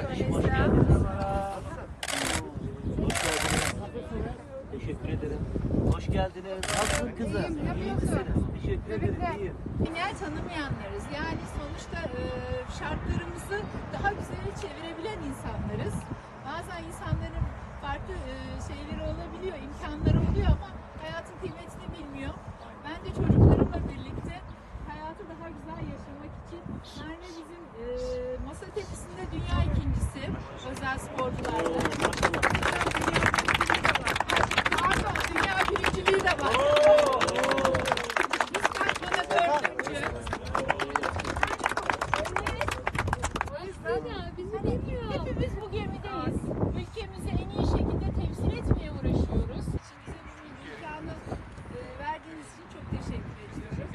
Kardeşim hoş geldiniz. Hoş geldiniz. Teşekkür ederim. Hoş geldiniz. Nasılsın kızım? İyiyim, Teşekkür ederim. Birlikte İyiyim. genel tanımayanlarız. Yani sonuçta e, şartlarımızı daha güzele çevirebilen insanlarız. Bazen insanların farklı e, şeyleri olabiliyor, imkanları oluyor ama hayatın kıymetini bilmiyor. Ben de çocuklarımla birlikte hayatı daha güzel yaşamak için Merve bizim e, masa tenisinde dünya ikincisi özel sporcularda. Pardon, dünya birinciliği de var. Biz kaçmada dördüncü. Bizi bilmiyor. Hepimiz bu gemideyiz. Ülkemizi en iyi şekilde temsil etmeye uğraşıyoruz. Şimdi bize bu imkanı e, verdiğiniz için çok teşekkür ediyorum.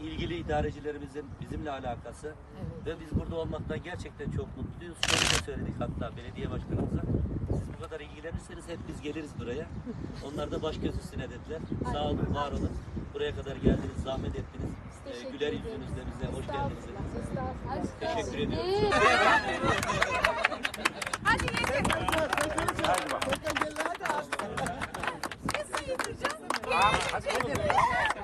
Ee, ilgili idarecilerimizin bizimle alakası ve biz burada olmaktan gerçekten çok mutluyuz. Şöyle de söyledik hatta belediye başkanımıza. Siz bu kadar ilgilenirseniz hep biz geliriz buraya. Onlar da baş göz üstüne dediler. Sağ olun, var olun. Buraya kadar geldiniz, zahmet ettiniz. Ee, güler yüzünüzle bize hoş geldiniz. Teşekkür ediyorum. Hadi yeter. Nasıl yedireceğim? Ben